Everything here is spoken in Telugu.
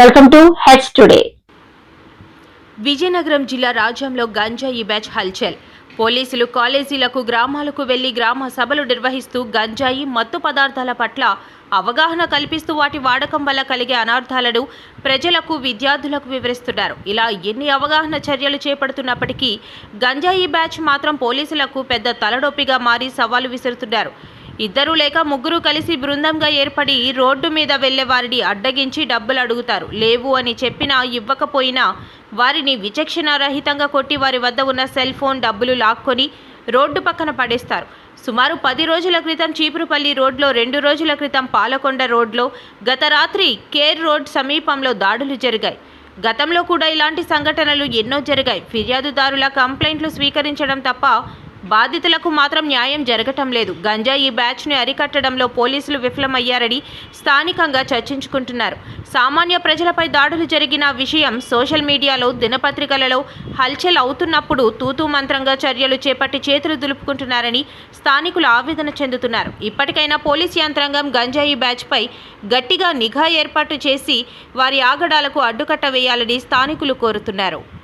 Welcome to H today. Vizianagaram జిల్లా రాజ్యంలో గంజాయి బ్యాచ్ హల్చల్. పోలీసులు కాలేజీలకు గ్రామాలకు వెళ్ళి గ్రామ సభలు నిర్వహిస్తూ గంజాయి మత్తు పదార్థాల పట్ల అవగాహన కల్పిస్తూ వాటి వాడకం వల్ల కలిగే అనర్థాలను ప్రజలకు విద్యార్థులకు వివరిస్తున్నారు. ఇలా ఎన్ని అవగాహన చర్యలు చేపడుతున్నప్పటికీ గంజాయి బ్యాచ్ మాత్రం పోలీసులకు పెద్ద తలనొప్పిగా మారి సవాలు విసురుతున్నారు. ఇద్దరు లేక ముగ్గురు కలిసి బృందంగా ఏర్పడి రోడ్డు మీద వెళ్ళే వారిని అడ్డగించి డబ్బులు అడుగుతారు. లేవు అని చెప్పినా ఇవ్వకపోయినా వారిని విచక్షణారహితంగా కొట్టి వారి వద్ద ఉన్న సెల్ ఫోన్ డబ్బులు లాక్కొని రోడ్డు పక్కన పడేస్తారు. సుమారు పది రోజుల క్రితం చీపురుపల్లి రోడ్లో రెండు రోజుల క్రితం పాలకొండ రోడ్లో గత రాత్రి కేర్ రోడ్ సమీపంలో దాడులు జరిగాయి. గతంలో కూడా ఇలాంటి సంఘటనలు ఎన్నో జరిగాయి. ఫిర్యాదుదారుల కంప్లైంట్లు స్వీకరించడం తప్ప బాధితులకు మాత్రం న్యాయం జరగటం లేదు. గంజాయి బ్యాచ్ను అరికట్టడంలో పోలీసులు విఫలమయ్యారని స్థానికంగా చర్చించుకుంటున్నారు. సామాన్య ప్రజలపై దాడులు జరిగిన విషయం సోషల్ మీడియాలో దినపత్రికలలో హల్చల్ అవుతున్నప్పుడు తూతూ మంత్రంగా చర్యలు చేపట్టి చేతులు దులుపుకుంటున్నారని స్థానికులు ఆవేదన చెందుతున్నారు. ఇప్పటికైనా పోలీస్ యంత్రాంగం గంజాయి బ్యాచ్పై గట్టిగా నిఘా ఏర్పాటు చేసి వారి ఆగడాలకు అడ్డుకట్ట వేయాలని స్థానికులు కోరుతున్నారు.